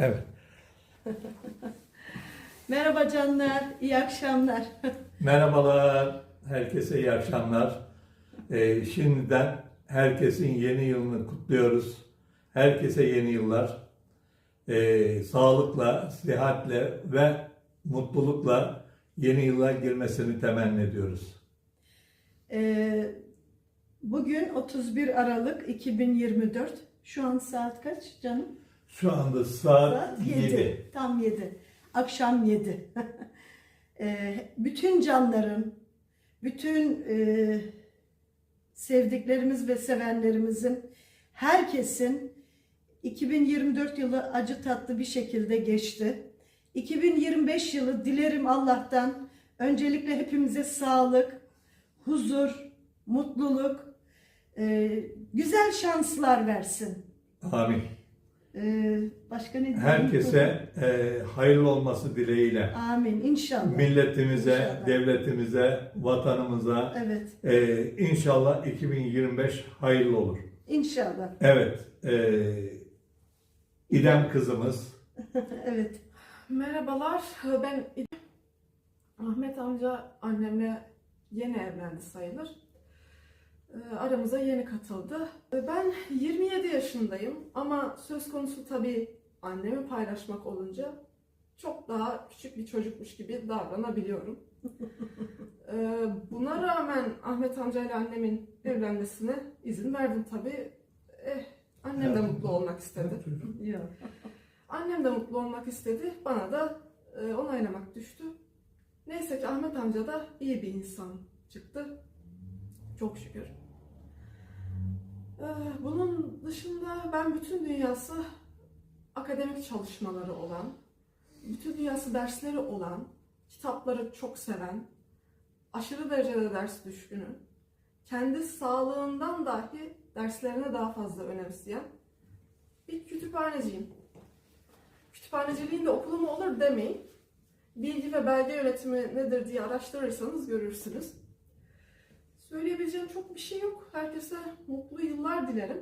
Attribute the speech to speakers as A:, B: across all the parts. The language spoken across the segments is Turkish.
A: Evet.
B: Merhaba canlar, iyi akşamlar.
A: Merhabalar, herkese iyi akşamlar. Ee, şimdiden herkesin yeni yılını kutluyoruz. Herkese yeni yıllar. Ee, sağlıkla, sıhhatle ve mutlulukla yeni yıla girmesini temenni ediyoruz.
B: Ee, bugün 31 Aralık 2024. Şu an saat kaç canım?
A: Şu anda saat,
B: Saat
A: 7.
B: Tam 7. Akşam 7. Ee, bütün canların, bütün e, sevdiklerimiz ve sevenlerimizin, herkesin 2024 yılı acı tatlı bir şekilde geçti. 2025 yılı dilerim Allah'tan öncelikle hepimize sağlık, huzur, mutluluk, e, güzel şanslar versin.
A: Amin.
B: Ee, başka ne diyeyim?
A: Herkese e, hayırlı olması dileğiyle.
B: Amin inşallah.
A: Milletimize,
B: İnşallah.
A: devletimize, vatanımıza
B: Evet
A: e, inşallah 2025 hayırlı olur.
B: inşallah.
A: Evet, e, İdem kızımız.
B: evet.
C: Merhabalar, ben İdem. Ahmet amca annemle yeni evlendi sayılır. Ee, Aramıza yeni katıldı. Ee, Ben 27 yaşındayım ama söz konusu tabii annemi paylaşmak olunca çok daha küçük bir çocukmuş gibi davranabiliyorum. Ee, Buna rağmen Ahmet amca ile annemin evlenmesine izin verdim tabii. Eh, annem de mutlu olmak istedi. Annem de mutlu olmak istedi. Bana da e, onaylamak düştü. Neyse ki Ahmet amca da iyi bir insan çıktı. Çok şükür. Ee, Bunun dışında ben bütün dünyası akademik çalışmaları olan, bütün dünyası dersleri olan, kitapları çok seven, aşırı derecede ders düşkünü, kendi sağlığından dahi derslerine daha fazla önemseyen bir kütüphaneciyim. Kütüphaneciliğin de okulu mu olur demeyin. Bilgi ve belge yönetimi nedir diye araştırırsanız görürsünüz. Söyleyebileceğim çok bir şey yok. Herkese mutlu yıllar dilerim.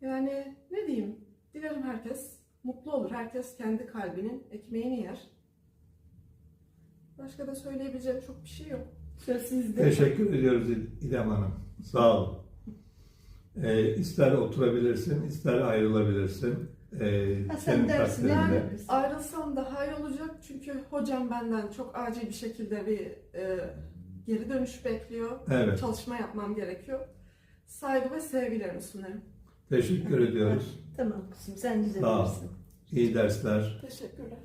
C: Yani ne diyeyim? Dilerim herkes mutlu olur. Herkes kendi kalbinin ekmeğini yer. Başka da söyleyebileceğim çok bir şey yok.
B: Söz sizde.
A: Teşekkür ediyoruz İdem Hanım. Sağ olun. E, ister oturabilirsin, ister ayrılabilirsin. E,
B: Ha, sen
A: senin
B: dersin,
A: takdirinde.
B: yani.
C: Ayrılsam daha iyi olacak çünkü hocam benden çok acil bir şekilde bir e, geri dönüş bekliyor.
A: Evet,
C: Çalışma yapmam gerekiyor. Saygı ve sevgilerimi sunarım.
A: teşekkür ediyoruz.
B: Tamam kızım sen
A: Sağ ol. İyi dersler.
C: Teşekkürler.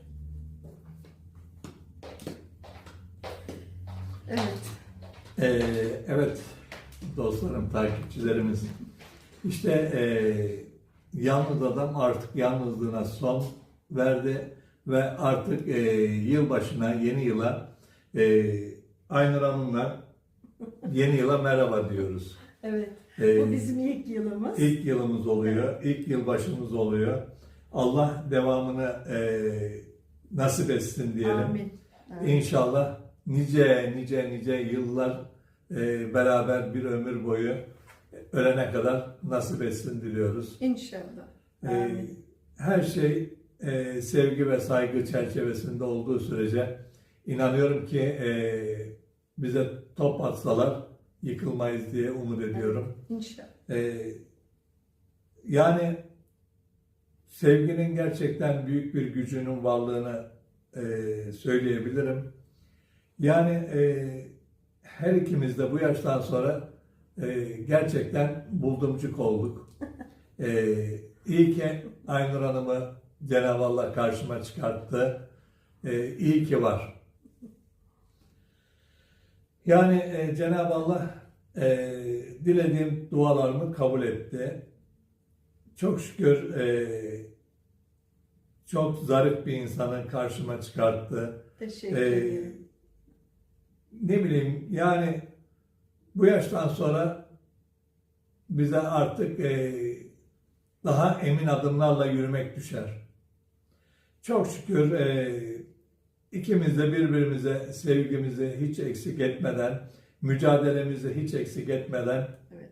B: Evet.
A: Ee, evet dostlarım, takipçilerimiz. İşte ee, yalnız adam artık yalnızlığına son verdi ve artık ee, yılbaşına, yeni yıla ee, Aynur Hanım'la yeni yıla merhaba diyoruz.
B: Evet.
A: Ee,
B: Bu bizim ilk yılımız.
A: ilk yılımız oluyor, ilk yılbaşımız oluyor. Allah devamını ee, nasip etsin diyelim.
B: Amin. Amin.
A: İnşallah nice nice nice yıllar e, beraber bir ömür boyu ölene kadar nasip etsin diliyoruz.
B: İnşallah.
A: E,
B: Amin.
A: her şey e, sevgi ve saygı çerçevesinde olduğu sürece inanıyorum ki e, bize top atsalar yıkılmayız diye umut ediyorum.
B: İnşallah.
A: E, yani sevginin gerçekten büyük bir gücünün varlığını e, söyleyebilirim. Yani e, her ikimiz de bu yaştan sonra e, gerçekten buldumcuk olduk. E, iyi ki Aynur Hanım'ı Cenab-ı Allah karşıma çıkarttı. E, iyi ki var. Yani e, Cenab-ı Allah e, dilediğim dualarımı kabul etti. Çok şükür e, çok zarif bir insanın karşıma çıkarttı.
B: Teşekkür
A: Ee,
B: ederim.
A: ne bileyim yani bu yaştan sonra bize artık e, daha emin adımlarla yürümek düşer. Çok şükür e, ikimiz de birbirimize sevgimizi hiç eksik etmeden, mücadelemizi hiç eksik etmeden
B: Evet.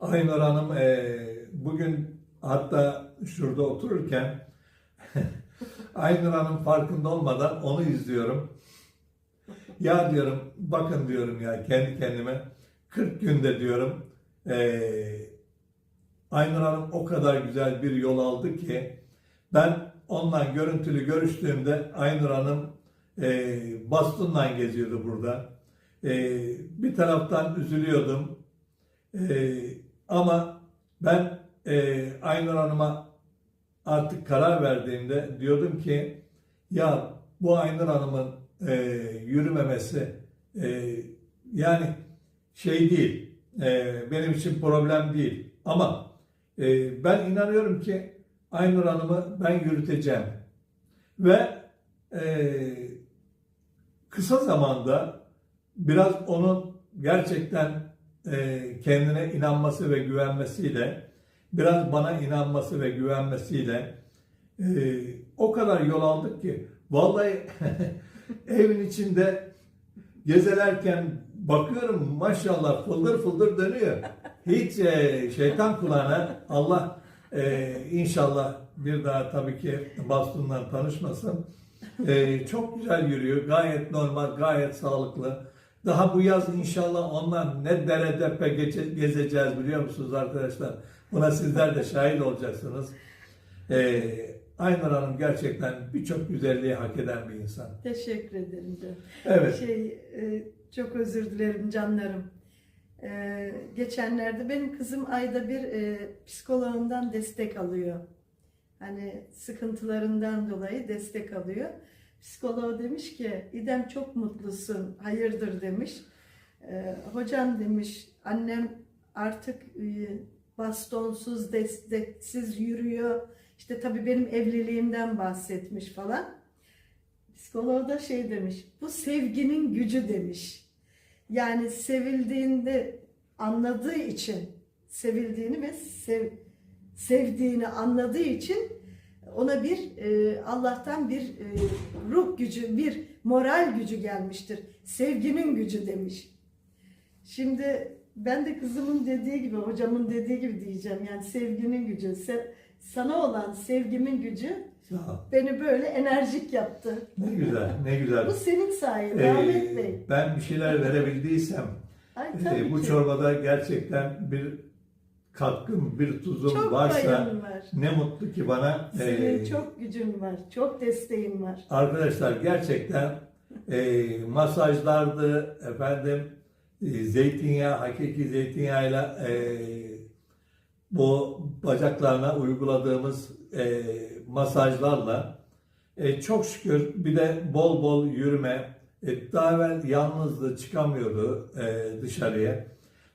A: Aynur Hanım e, bugün hatta şurada otururken Aynur Hanım farkında olmadan onu izliyorum. Ya diyorum bakın diyorum ya kendi kendime 40 günde diyorum eee Aynur Hanım o kadar güzel bir yol aldı ki ben onunla görüntülü görüştüğümde Aynur Hanım eee bastonla geziyordu burada. Eee, bir taraftan üzülüyordum. Eee, ama ben eee Aynur Hanım'a artık karar verdiğimde diyordum ki ya bu Aynur Hanım'ın eee, yürümemesi eee, yani şey değil eee, benim için problem değil ama eee, ben inanıyorum ki Aynur Hanım'ı ben yürüteceğim ve eee, kısa zamanda biraz onun gerçekten eee, kendine inanması ve güvenmesiyle biraz bana inanması ve güvenmesiyle eee, o kadar yol aldık ki vallahi evin içinde gezelerken bakıyorum maşallah fıldır fıldır dönüyor. Hiç eee, şeytan kulağına Allah eee, inşallah bir daha tabii ki bastondan tanışmasın. Eee, çok güzel yürüyor. Gayet normal, gayet sağlıklı. Daha bu yaz inşallah ondan ne dere tepe gezeceğiz biliyor musunuz arkadaşlar? Buna sizler de şahit olacaksınız. Ee, Aynur Hanım gerçekten birçok güzelliği hak eden bir insan.
B: Teşekkür ederim canım.
A: Evet.
B: Şey, e, çok özür dilerim canlarım. E, geçenlerde benim kızım ayda bir e, psikoloğundan destek alıyor. Hani sıkıntılarından dolayı destek alıyor. Psikoloğu demiş ki İdem çok mutlusun, hayırdır demiş. E, hocam demiş annem artık e, bastonsuz, desteksiz yürüyor. İşte tabii benim evliliğimden bahsetmiş falan. Psikoloğu da şey demiş, bu sevginin gücü demiş. Yani sevildiğinde anladığı için, sevildiğini ve sev, sevdiğini anladığı için ona bir e, Allah'tan bir e, ruh gücü, bir moral gücü gelmiştir. Sevginin gücü demiş. Şimdi ben de kızımın dediği gibi, hocamın dediği gibi diyeceğim. Yani sevginin gücü, se- sana olan sevgimin gücü Beni böyle enerjik yaptı.
A: Ne güzel, ne güzel.
B: Bu senin sayende
A: Ee,
B: Ahmet Bey.
A: ben bir şeyler verebildiysem
B: Ay
A: e, bu
B: ki.
A: çorbada gerçekten bir katkım, bir tuzum
B: çok
A: varsa
B: var.
A: ne mutlu ki bana.
B: Senin
A: Ee,
B: çok gücün var. Çok desteğin var.
A: Arkadaşlar gerçekten e, masajlardı efendim e, zeytinyağı hakiki zeytinyağıyla e, bu bacaklarına uyguladığımız e, masajlarla e, çok şükür bir de bol bol yürüme e, daha evvel yalnızdı çıkamıyordu e, dışarıya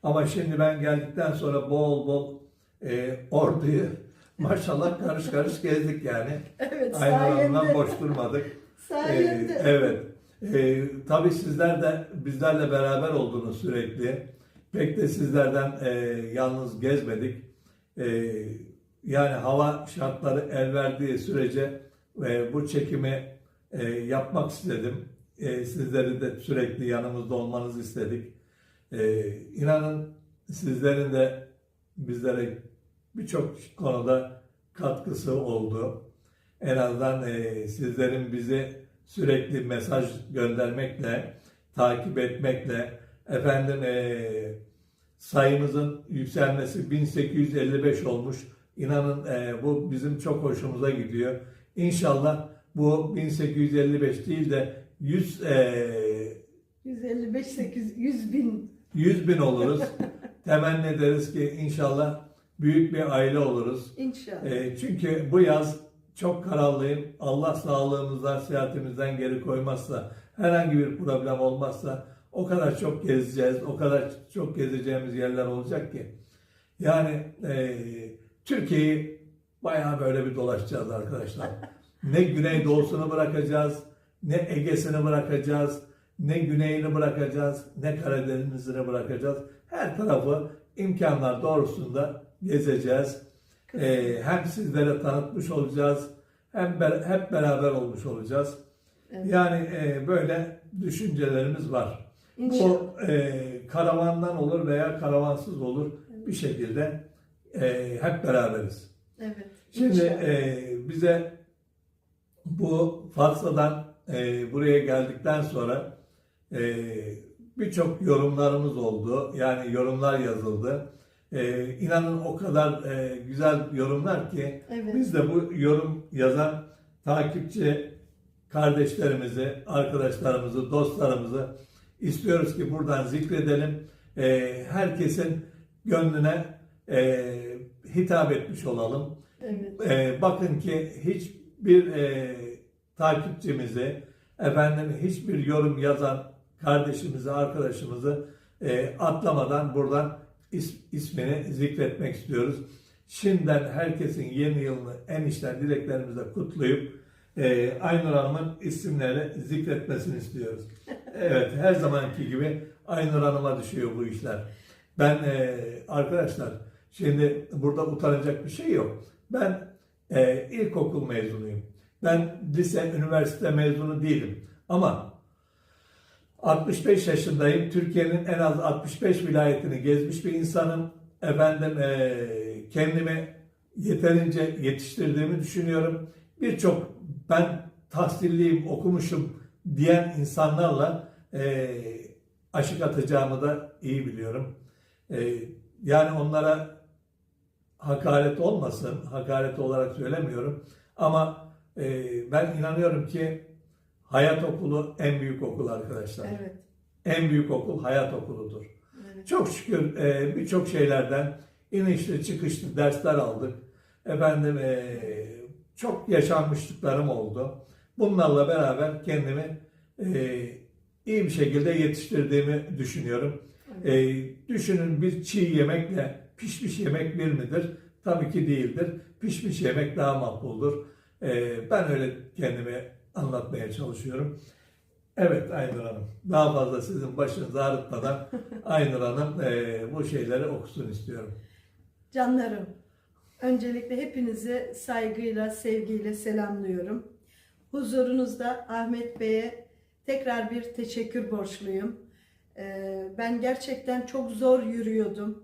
A: ama şimdi ben geldikten sonra bol bol e, orduyu maşallah karış karış gezdik yani.
B: Evet
A: Aynı
B: sayende.
A: boş durmadık.
B: sayende.
A: Ee, evet. Ee, tabii sizler de bizlerle beraber oldunuz sürekli. Pek de sizlerden e, yalnız gezmedik. Ee, yani hava şartları el verdiği sürece e, bu çekimi e, yapmak istedim. E, sizleri de sürekli yanımızda olmanızı istedik. E, inanın sizlerin de bizlere birçok konuda katkısı oldu. En azından e, sizlerin bizi sürekli mesaj göndermekle, takip etmekle, efendim e, sayımızın yükselmesi 1855 olmuş. İnanın e, bu bizim çok hoşumuza gidiyor. İnşallah bu 1855 değil de 100 e,
B: 155 800 100 bin
A: 100 bin oluruz. Temenni ederiz ki inşallah büyük bir aile oluruz.
B: inşallah.
A: E, çünkü bu yaz çok kararlıyım. Allah sağlığımızdan, sıhhatimizden geri koymazsa, herhangi bir problem olmazsa o kadar çok gezeceğiz, o kadar çok gezeceğimiz yerler olacak ki. Yani e, Türkiye'yi bayağı böyle bir dolaşacağız arkadaşlar. Ne güneydoğusunu bırakacağız, ne Ege'sini bırakacağız, ne güneyini bırakacağız, ne Karadeniz'ini bırakacağız. Her tarafı imkanlar doğrusunda gezeceğiz. Ee, hem sizlere tanıtmış olacağız, hem be- hep beraber olmuş olacağız.
B: Evet.
A: Yani e, böyle düşüncelerimiz var.
B: İnşallah.
A: Bu e, karavandan olur veya karavansız olur bir şekilde e, hep beraberiz.
B: Evet.
A: Şimdi
B: inşallah.
A: e, bize bu Fatsa'dan e, buraya geldikten sonra e, birçok yorumlarımız oldu. Yani yorumlar yazıldı. E, inanın o kadar e, güzel yorumlar ki
B: Evet.
A: biz de bu yorum yazan takipçi kardeşlerimizi, arkadaşlarımızı, dostlarımızı istiyoruz ki buradan zikredelim. E, herkesin gönlüne e, hitap etmiş olalım.
B: Evet.
A: E, bakın ki hiçbir e, takipçimizi, efendim hiçbir yorum yazan kardeşimizi, arkadaşımızı e, atlamadan buradan is- ismini zikretmek istiyoruz. Şimdiden herkesin yeni yılını en içten dileklerimizle kutlayıp e, Aynur Hanım'ın isimleri zikretmesini istiyoruz. Evet, her zamanki gibi Aynur Hanım'a düşüyor bu işler. Ben e, arkadaşlar şimdi burada utanacak bir şey yok. Ben e, ilkokul mezunuyum. Ben lise, üniversite mezunu değilim. Ama 65 yaşındayım. Türkiye'nin en az 65 vilayetini gezmiş bir insanım. Efendim eee, kendimi yeterince yetiştirdiğimi düşünüyorum. Birçok ben tahsilliyim, okumuşum diyen insanlarla eee aşık atacağımı da iyi biliyorum. Eee, yani onlara hakaret olmasın, hakaret olarak söylemiyorum. Ama eee, ben inanıyorum ki hayat okulu en büyük okul arkadaşlar.
B: Evet.
A: En büyük okul hayat okuludur.
B: Evet.
A: Çok şükür e, birçok şeylerden inişli çıkışlı dersler aldık. Efendim e, çok yaşanmışlıklarım oldu. Bunlarla beraber kendimi e, iyi bir şekilde yetiştirdiğimi düşünüyorum. E, düşünün bir çiğ yemekle pişmiş yemek bir midir? Tabii ki değildir. Pişmiş yemek daha makbuldur. E, ben öyle kendimi anlatmaya çalışıyorum. Evet Aynur Hanım. Daha fazla sizin başınızı ağrıtmadan Aynur Hanım e, bu şeyleri okusun istiyorum.
B: Canlarım, öncelikle hepinizi saygıyla, sevgiyle selamlıyorum. Huzurunuzda Ahmet Bey'e tekrar bir teşekkür borçluyum. Ee, Ben gerçekten çok zor yürüyordum.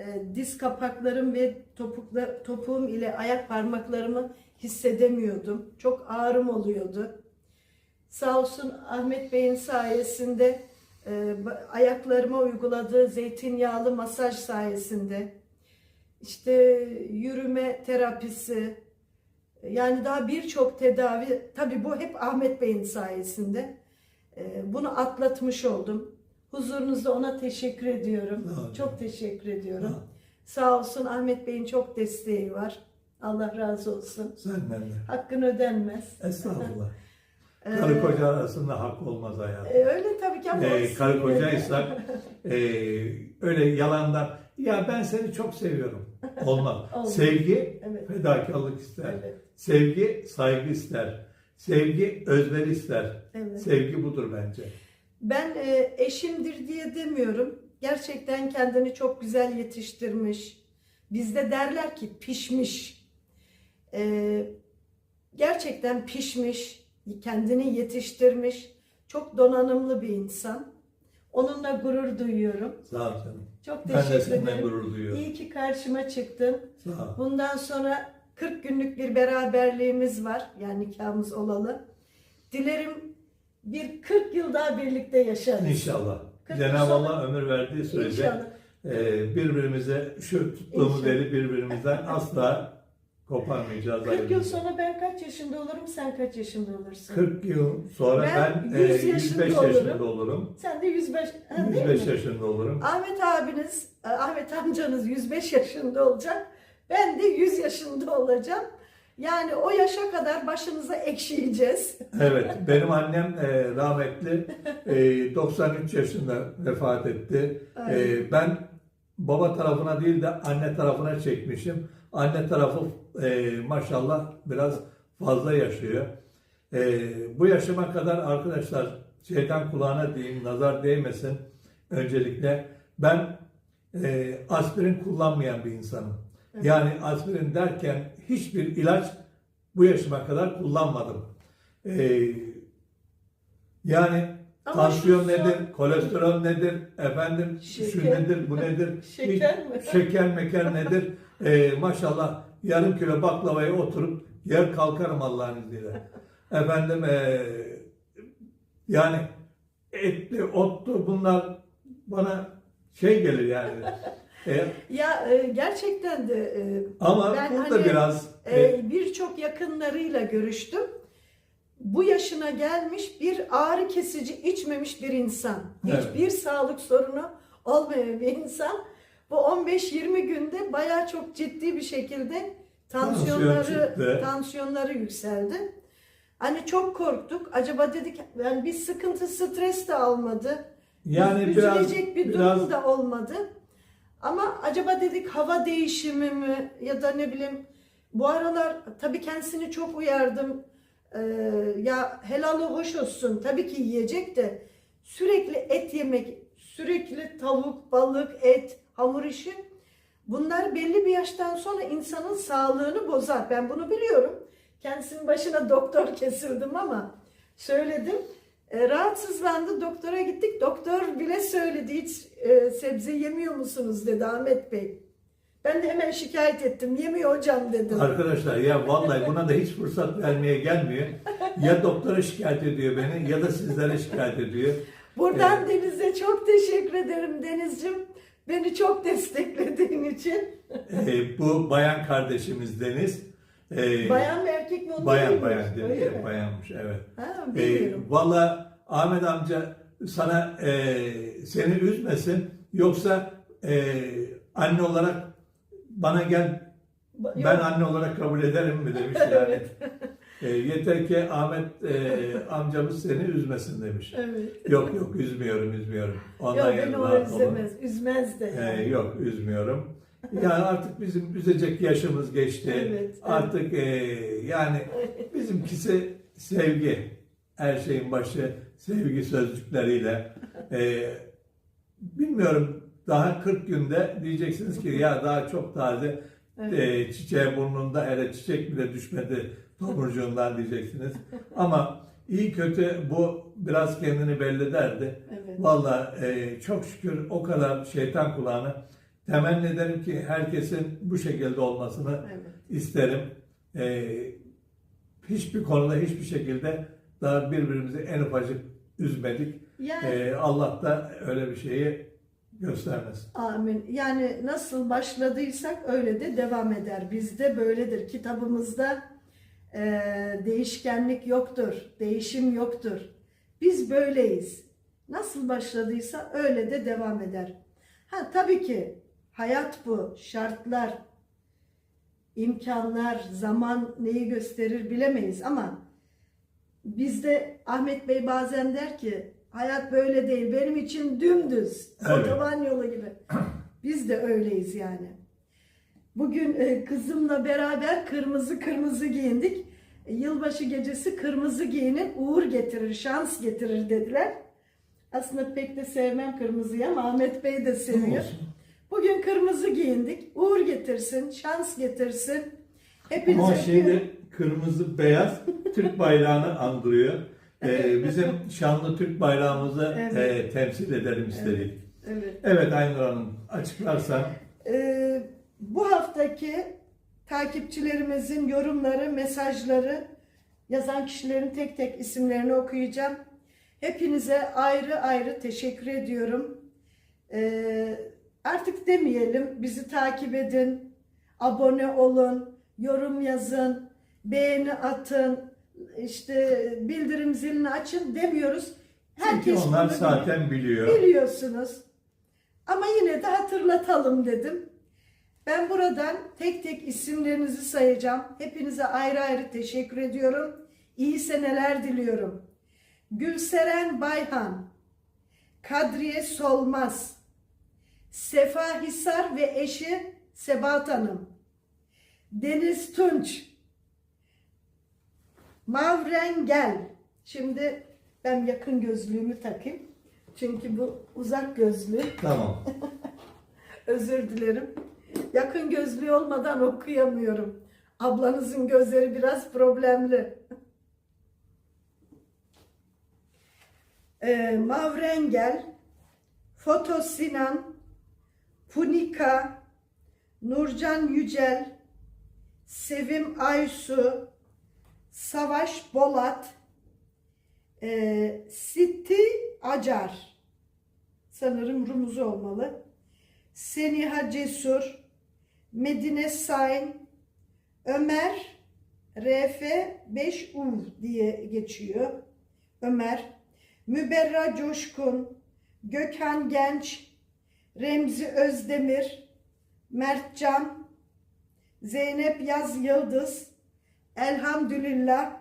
B: Ee, Diz kapaklarım ve topukla, topuğum ile ayak parmaklarımı hissedemiyordum. Çok ağrım oluyordu. Sağ olsun Ahmet Bey'in sayesinde e, ayaklarıma uyguladığı zeytinyağlı masaj sayesinde işte yürüme terapisi yani daha birçok tedavi tabii bu hep Ahmet Bey'in sayesinde E, bunu atlatmış oldum. Huzurunuzda ona teşekkür ediyorum.
A: Olun.
B: Çok teşekkür ediyorum.
A: Ha,
B: Sağ olsun Ahmet Bey'in çok desteği var. Allah razı olsun.
A: Senden de.
B: Hakkın ödenmez.
A: Estağfurullah.
B: Ee,
A: Karı koca arasında hak olmaz hayatım.
B: e, öyle tabii ki ama olsun
A: karı kocaysak e, öyle yalandan ya ben seni çok seviyorum. Olmaz.
B: Olmaz.
A: Sevgi
B: Evet.
A: fedakarlık ister.
B: Evet.
A: Sevgi saygı ister. Sevgi özveri ister.
B: Evet.
A: Sevgi budur bence.
B: Ben e, eşimdir diye demiyorum. Gerçekten kendini çok güzel yetiştirmiş. Bizde derler ki pişmiş. E, gerçekten pişmiş, kendini yetiştirmiş. Çok donanımlı bir insan. Onunla gurur duyuyorum.
A: Sağ ol canım.
B: Çok
A: Ben de
B: teşekkür
A: senden
B: ederim.
A: gurur duyuyorum.
B: İyi ki karşıma çıktın.
A: Sağ ol.
B: Bundan sonra 40 günlük bir beraberliğimiz var. Yani nikahımız olalı. Dilerim bir 40 yıl daha birlikte yaşarız.
A: İnşallah. Cenab-ı Allah ömür verdiği sürece
B: İnşallah.
A: e, birbirimize şu tuttuğumuz eli birbirimizden asla koparmayacağız.
B: 40 yıl sonra ben kaç yaşında olurum, sen kaç yaşında olursun?
A: 40 yıl sonra
B: Ben
A: ben,
B: 100
A: e,
B: yaşında
A: 105
B: olurum.
A: yaşında olurum.
B: Sen de 105, ha, değil
A: 105
B: mi?
A: yaşında olurum.
B: Ahmet abiniz, e, Ahmet amcanız 105 yaşında olacak. Ben de 100 yaşında olacağım. Yani o yaşa kadar başınıza ekşiyeceğiz.
A: Evet, benim annem e, rahmetli e, 93 yaşında vefat etti. E, ben baba tarafına değil de anne tarafına çekmişim. Anne tarafı e, maşallah biraz fazla yaşıyor. E, bu yaşıma kadar arkadaşlar şeytan kulağına diyeyim, nazar değmesin. Öncelikle ben e, aspirin kullanmayan bir insanım.
B: Evet.
A: Yani aspirin derken hiçbir ilaç bu yaşıma kadar kullanmadım. Ee, yani
B: Ama
A: tansiyon
B: şu
A: nedir,
B: son-
A: kolesterol nedir, efendim şu
B: Şeker.
A: nedir, bu nedir,
B: Şeker
A: hiç-
B: mi?
A: şeker meker nedir? Ee, maşallah yarım kilo baklavaya oturup yer kalkarım Allah'ın izniyle. Efendim eee, yani etli, otlu bunlar bana şey gelir yani.
B: Ya e, gerçekten de e,
A: ama
B: Ben
A: burada
B: hani,
A: biraz e,
B: e, birçok yakınlarıyla görüştüm. Bu yaşına gelmiş bir ağrı kesici içmemiş bir insan.
A: Evet.
B: Hiçbir sağlık sorunu olmayan bir insan. Bu 15-20 günde bayağı çok ciddi bir şekilde tansiyonları
A: Tansiyon
B: tansiyonları yükseldi. Hani çok korktuk. Acaba dedik yani bir sıkıntı, stres de almadı.
A: yani
B: Üz-
A: biraz
B: üzülecek bir durum
A: biraz
B: da olmadı. Ama acaba dedik hava değişimi mi ya da ne bileyim bu aralar tabii kendisini çok uyardım. Ee, ya helalı hoş olsun tabii ki yiyecek de sürekli et yemek, sürekli tavuk, balık, et, hamur işi bunlar belli bir yaştan sonra insanın sağlığını bozar. Ben bunu biliyorum. Kendisinin başına doktor kesildim ama söyledim. E, rahatsızlandı doktora gittik. Doktor bile söyledi hiç e, sebze yemiyor musunuz dedi Ahmet Bey. Ben de hemen şikayet ettim. Yemiyor hocam dedim.
A: Arkadaşlar ya vallahi buna da hiç fırsat vermeye gelmiyor. Ya doktora şikayet ediyor beni ya da sizlere şikayet ediyor.
B: Buradan Deniz'e çok teşekkür ederim Deniz'cim. Beni çok desteklediğin için.
A: Ee, bu bayan kardeşimiz Deniz. Ee,
B: Bayan mı erkek mi onu
A: bayan bayan.
B: Öyle mi?
A: Bayanmış evet.
B: Ha,
A: Ee. Valla Ahmet amca sana e, seni üzmesin yoksa e, anne olarak bana gel
B: Ba-
A: ben
B: yok.
A: anne olarak kabul ederim mi demiş yani.
B: Evet.
A: E, yeter ki Ahmet e, amcamız seni üzmesin demiş.
B: Evet.
A: Yok yok üzmüyorum üzmüyorum. Ondan
B: Yok beni o üzemez. Üzmez de. Yani.
A: yok üzmüyorum. Yani artık bizim üzecek yaşımız geçti.
B: Evet, evet.
A: Artık e, yani bizimkisi sevgi. Her şeyin başı sevgi sözcükleriyle. E, bilmiyorum daha 40 günde diyeceksiniz ki ya daha çok taze
B: Evet.
A: e, çiçeğe burnunda hele çiçek bile düşmedi tomurcuğundan diyeceksiniz. Ama iyi kötü bu biraz kendini belli derdi.
B: Evet.
A: Valla e, çok şükür o kadar şeytan kulağını temenni ederim ki herkesin bu şekilde olmasını
B: Evet.
A: isterim. E, hiçbir konuda hiçbir şekilde daha birbirimizi en ufacık üzmedik.
B: Yani
A: E, Allah da öyle bir şeyi göstermesin.
B: Amin. Yani nasıl başladıysak öyle de devam eder. Bizde böyledir. Kitabımızda e, değişkenlik yoktur, değişim yoktur. Biz böyleyiz. Nasıl başladıysa öyle de devam eder. Ha tabii ki hayat bu, şartlar, imkanlar, zaman neyi gösterir bilemeyiz ama bizde Ahmet Bey bazen der ki hayat böyle değil benim için dümdüz
A: Evet.
B: otoban yolu gibi. Biz de öyleyiz yani. Bugün e, kızımla beraber kırmızı kırmızı giyindik. E, Yılbaşı gecesi kırmızı giyinin uğur getirir, şans getirir dediler. Aslında pek de sevmem kırmızıyı ama Ahmet Bey de seviyor. Bugün kırmızı giyindik. Uğur getirsin, şans getirsin. Hepinize
A: Ama şeyde kırmızı beyaz Türk bayrağını andırıyor. E, bizim şanlı Türk bayrağımızı
B: Evet.
A: e, temsil edelim istedik.
B: Evet.
A: Evet Aynur Hanım açıklarsan.
B: Ee, bu haftaki takipçilerimizin yorumları, mesajları, yazan kişilerin tek tek isimlerini okuyacağım. Hepinize ayrı ayrı teşekkür ediyorum. Ee, artık demeyelim, bizi takip edin, abone olun, yorum yazın, beğeni atın, işte bildirim zilini açın demiyoruz.
A: Çünkü onlar
B: bunu
A: zaten biliyor.
B: Biliyorsunuz. Ama yine de hatırlatalım dedim. Ben buradan tek tek isimlerinizi sayacağım. Hepinize ayrı ayrı teşekkür ediyorum. İyi seneler diliyorum. Gülseren Bayhan, Kadriye Solmaz, Sefa Hisar ve eşi Sebat Hanım, Deniz Tunç, Mavren Gel. Şimdi ben yakın gözlüğümü takayım. Çünkü bu uzak gözlüğü.
A: Tamam.
B: Özür dilerim. Yakın gözlüğü olmadan okuyamıyorum. Ablanızın gözleri biraz problemli. Ee, Mavrengel, Foto Sinan, Punika, Nurcan Yücel, Sevim Aysu, Savaş Bolat, e, Siti Acar, sanırım Rumuzu olmalı. Seniha Cesur, Medine Sain, Ömer RF 5U diye geçiyor. Ömer, Müberra Coşkun, Gökhan Genç, Remzi Özdemir, Mertcan, Zeynep Yaz Yıldız, Elhamdülillah,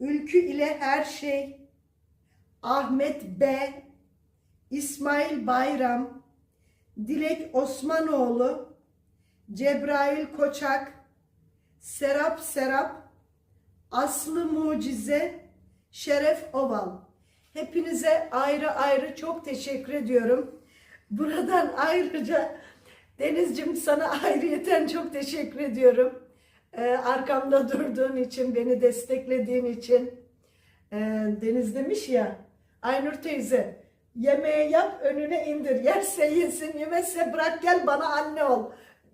B: Ülkü ile her şey, Ahmet B, İsmail Bayram, Dilek Osmanoğlu, Cebrail Koçak, Serap Serap, Aslı Mucize, Şeref Oval. Hepinize ayrı ayrı çok teşekkür ediyorum. Buradan ayrıca Denizcim sana ayrıyeten çok teşekkür ediyorum. Ee, arkamda durduğun için, beni desteklediğin için. Ee, Deniz demiş ya, Aynur teyze yemeği yap önüne indir. Yerse yesin, yemezse bırak gel bana anne ol.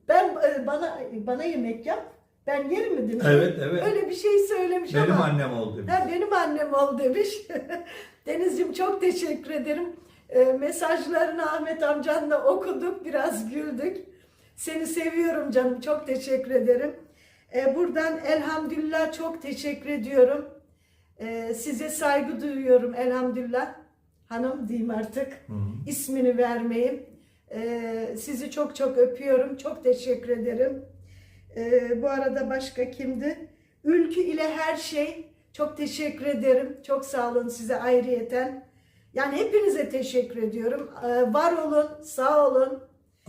B: Ben e, bana bana yemek yap. Ben yerim mi demiş.
A: Evet, evet.
B: Öyle bir şey söylemiş
A: Benim
B: ama.
A: annem oldu.
B: Ha, benim annem ol demiş. Denizciğim çok teşekkür ederim. E, mesajlarını Ahmet amcanla okuduk, biraz güldük. Seni seviyorum canım, çok teşekkür ederim. E, buradan elhamdülillah çok teşekkür ediyorum. E, size saygı duyuyorum elhamdülillah. Hanım diyeyim artık.
A: Hı hı.
B: ismini vermeyeyim. E, sizi çok çok öpüyorum, çok teşekkür ederim. E, bu arada başka kimdi? Ülkü ile her şey. Çok teşekkür ederim. Çok sağ olun size ayrıyeten. Yani hepinize teşekkür ediyorum. Ee, var olun, sağ olun.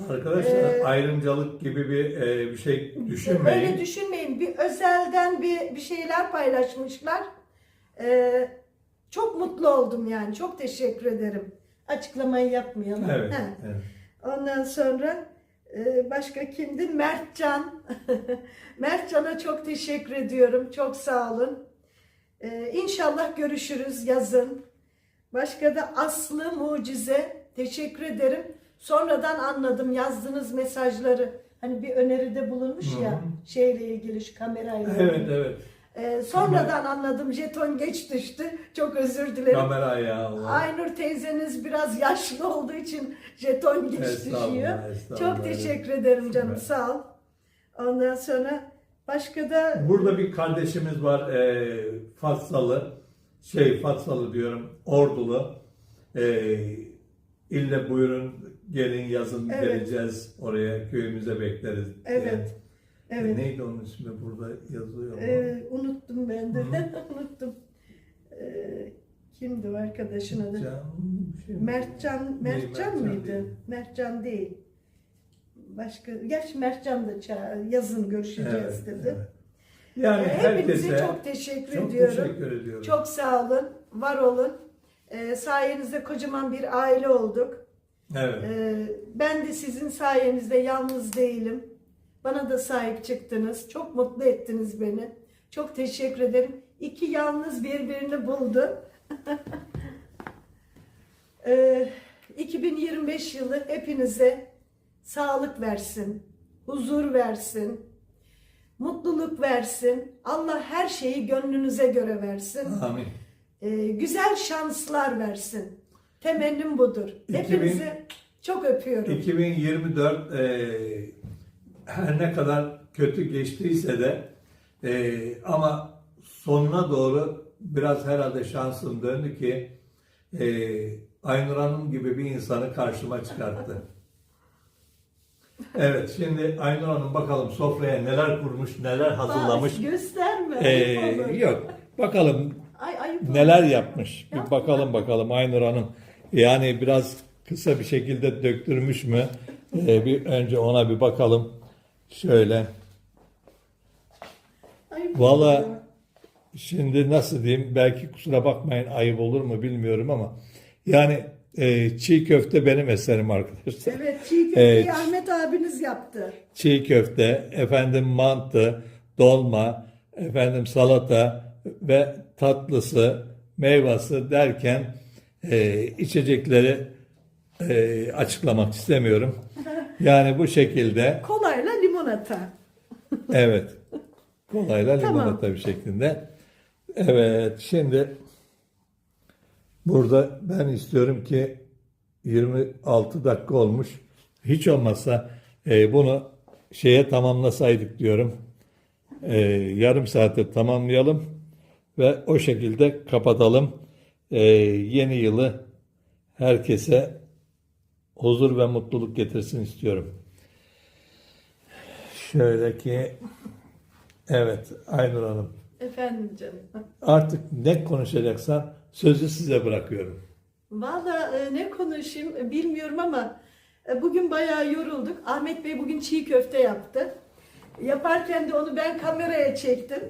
A: Arkadaşlar
B: Ee,
A: ayrımcılık gibi bir e, bir şey
B: Öyle
A: düşünmeyin.
B: düşünmeyin. Bir özelden bir, bir şeyler paylaşmışlar. Ee, çok mutlu oldum yani. Çok teşekkür ederim. Açıklamayı yapmayalım.
A: Evet.
B: Ha.
A: evet.
B: Ondan sonra e, başka kimdi? Mertcan. Mertcan'a çok teşekkür ediyorum. Çok sağ olun. E, İnşallah görüşürüz yazın. Başka da Aslı Mucize. Teşekkür ederim. Sonradan anladım yazdığınız mesajları. Hani bir öneride bulunmuş ya
A: Hı.
B: şeyle ilgili şu kamerayla.
A: Evet
B: ilgili.
A: evet.
B: E, sonradan anladım. Jeton geç düştü. Çok özür dilerim.
A: Kamera ya. Allah.
B: Aynur teyzeniz biraz yaşlı olduğu için jeton geç
A: Estağfurullah,
B: düşüyor.
A: estağfurullah.
B: Çok teşekkür ederim canım
A: Süper.
B: sağ ol. Ondan sonra başka da
A: Burada bir kardeşimiz var e, Fatsalı. Şey Fatsalı diyorum. Ordulu. E, ille buyurun gelin yazın
B: Evet.
A: geleceğiz oraya köyümüze bekleriz. diye.
B: evet evet
A: Neydi onun ismi burada yazıyor mu?
B: Ee, unuttum ben de unuttum. Ee, kimdi o arkadaşın adı?
A: Can, şey mi?
B: Mertcan Mertcan mıydı?
A: değil.
B: Mertcan değil. Başka gerçi Mertcan da ça- yazın görüşeceğiz
A: Evet,
B: dedi.
A: evet. Yani
B: Ee, Hepinize
A: herkese
B: çok teşekkür
A: çok
B: ediyorum.
A: teşekkür ediyorum.
B: Çok sağ olun, var olun. Ee, sayenizde kocaman bir aile olduk.
A: Evet.
B: Ee, ben de sizin sayenizde yalnız değilim. Bana da sahip çıktınız. Çok mutlu ettiniz beni. Çok teşekkür ederim. İki yalnız birbirini buldu. Ee, 2025 yılı hepinize sağlık versin, huzur versin, mutluluk versin. Allah her şeyi gönlünüze göre versin.
A: Amin.
B: Ee, güzel şanslar versin. Temennim budur.
A: 2000
B: Hepinizi çok öpüyorum.
A: 2024 e, her ne kadar kötü geçtiyse de e, ama sonuna doğru biraz herhalde şansım döndü ki e, Aynur Hanım gibi bir insanı karşıma çıkarttı. Evet şimdi Aynur Hanım bakalım sofraya neler kurmuş, neler hazırlamış.
B: Aa, gösterme.
A: Ee,
B: olur.
A: yok bakalım
B: Ay, ayıp olur.
A: neler yapmış. Bir
B: Yapma.
A: bakalım bakalım Aynur Hanım. Yani biraz kısa bir şekilde döktürmüş mü? Ee, bir önce ona bir bakalım. Şöyle.
B: Ayıp
A: Valla şimdi nasıl diyeyim? Belki kusura bakmayın ayıp olur mu bilmiyorum ama yani e, çiğ köfte benim eserim arkadaşlar.
B: Evet çiğ köfteyi
A: Evet.
B: Ahmet abiniz yaptı.
A: çiğ köfte, efendim mantı, dolma, efendim salata ve tatlısı, meyvası derken e, içecekleri e, açıklamak istemiyorum. Yani bu şekilde
B: Kolayla limonata.
A: Evet. Kolayla
B: Tamam.
A: limonata bir şeklinde. Evet. Şimdi burada ben istiyorum ki 26 dakika olmuş. Hiç olmazsa e, bunu şeye tamamlasaydık diyorum. E, yarım saate tamamlayalım ve o şekilde kapatalım. E, yeni yılı herkese huzur ve mutluluk getirsin istiyorum. Şöyle ki evet Aynur Hanım
B: Efendim canım.
A: artık ne konuşacaksan sözü size bırakıyorum.
B: Valla e, ne konuşayım e, bilmiyorum ama e, bugün bayağı yorulduk. Ahmet Bey bugün çiğ köfte yaptı. Yaparken de onu ben kameraya çektim.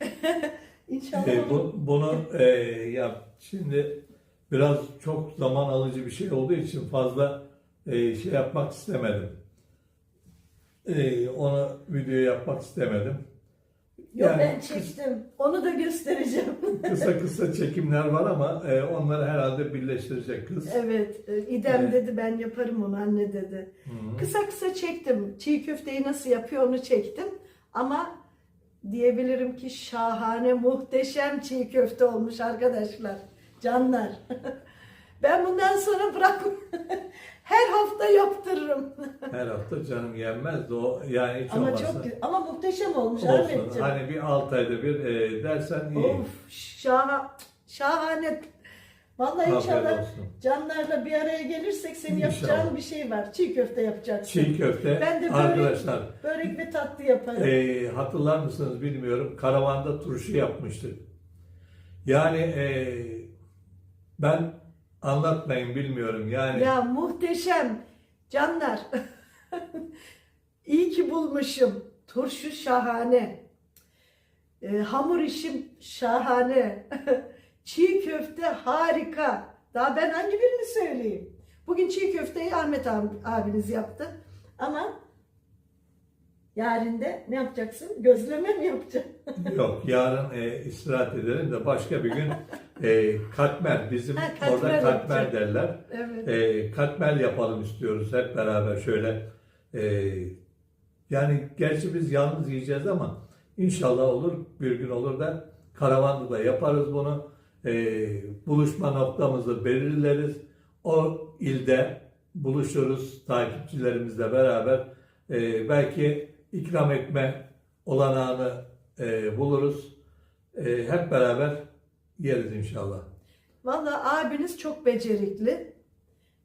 B: İnşallah.
A: E, bu, bunu e, yap. Şimdi biraz çok zaman alıcı bir şey olduğu için fazla e, şey yapmak istemedim. E, onu video yapmak istemedim.
B: Yok
A: Yani
B: ben çektim. Onu da göstereceğim.
A: kısa kısa çekimler var ama e, onları herhalde birleştirecek kız.
B: evet. e, İdem
A: Evet.
B: dedi ben yaparım onu anne dedi.
A: Hı.
B: Kısa kısa çektim. Çiğ köfteyi nasıl yapıyor onu çektim. Ama diyebilirim ki şahane, muhteşem çiğ köfte olmuş arkadaşlar. Canlar. ben bundan sonra bırak her hafta yaptırırım.
A: Her hafta canım yenmez o yani hiç
B: ama
A: olmazsa.
B: çok gü- ama muhteşem olmuş
A: Olsun.
B: Ahmetciğim.
A: Hani bir 6 ayda bir e, dersen iyi.
B: Of şaha, şahane. Vallahi
A: Afiyet
B: inşallah
A: olsun.
B: canlarla bir araya gelirsek senin
A: İnşallah.
B: yapacağın bir şey var. Çiğ köfte yapacaksın.
A: Çiğ köfte
B: Ben de börek-
A: arkadaşlar
B: Börek ve tatlı yaparım.
A: e, hatırlar mısınız bilmiyorum karavanda turşu yapmıştık. Yani e, ben anlatmayın bilmiyorum yani
B: Ya muhteşem. Canlar. İyi ki bulmuşum. Turşu şahane. Ee, hamur işim şahane. çiğ köfte harika. Daha ben hangi birini söyleyeyim? Bugün çiğ köfteyi Ahmet abi- abiniz yaptı. Ama yarın de ne yapacaksın? Gözleme mi yapacaksın?
A: yok yarın e, istirahat edelim de başka bir gün e, katmer bizim
B: Ha, katmer
A: orada katmer
B: yapacak.
A: derler.
B: Evet.
A: E, katmer yapalım istiyoruz hep beraber şöyle. E, yani gerçi biz yalnız yiyeceğiz ama inşallah olur bir gün olur da karavanda da yaparız bunu. E, buluşma noktamızı belirleriz. O ilde buluşuruz takipçilerimizle beraber. E, belki ikram etme olanağını e, buluruz. E, hep beraber yeriz inşallah.
B: Vallahi abiniz çok becerikli.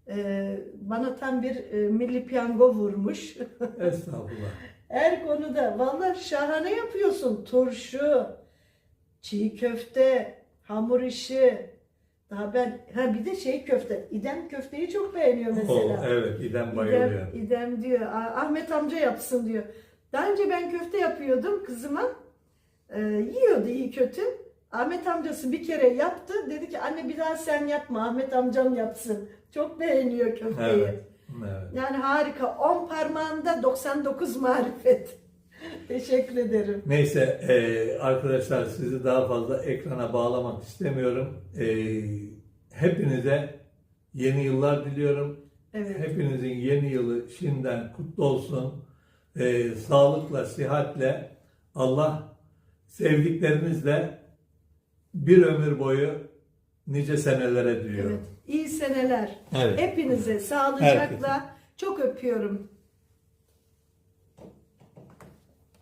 B: Ee, bana tam bir e, milli piyango vurmuş.
A: Estağfurullah.
B: Her konuda vallahi şahane yapıyorsun. Turşu, çiğ köfte, hamur işi. Daha ben ha bir de şey köfte. İdem köfteyi çok beğeniyor mesela.
A: evet İdem bayılıyor.
B: İdem, İdem diyor. "Ah- Ahmet amca yapsın diyor. Daha önce ben köfte yapıyordum kızıma. Ee, yiyordu iyi kötü. Ahmet amcası bir kere yaptı. Dedi ki anne bir daha sen yapma. Ahmet amcam yapsın. Çok beğeniyor köfteyi.
A: Evet. Evet.
B: Yani harika. 10 parmağında 99 marifet. Teşekkür ederim.
A: Neyse e, arkadaşlar sizi daha fazla ekrana bağlamak istemiyorum. E, hepinize yeni yıllar diliyorum.
B: Evet.
A: Hepinizin yeni yılı şimdiden kutlu olsun. E, sağlıkla, sıhhatle Allah sevdiklerinizle bir ömür boyu nice senelere diliyorum.
B: Evet. İyi seneler.
A: Evet.
B: Hepinize sağlıcakla çok öpüyorum.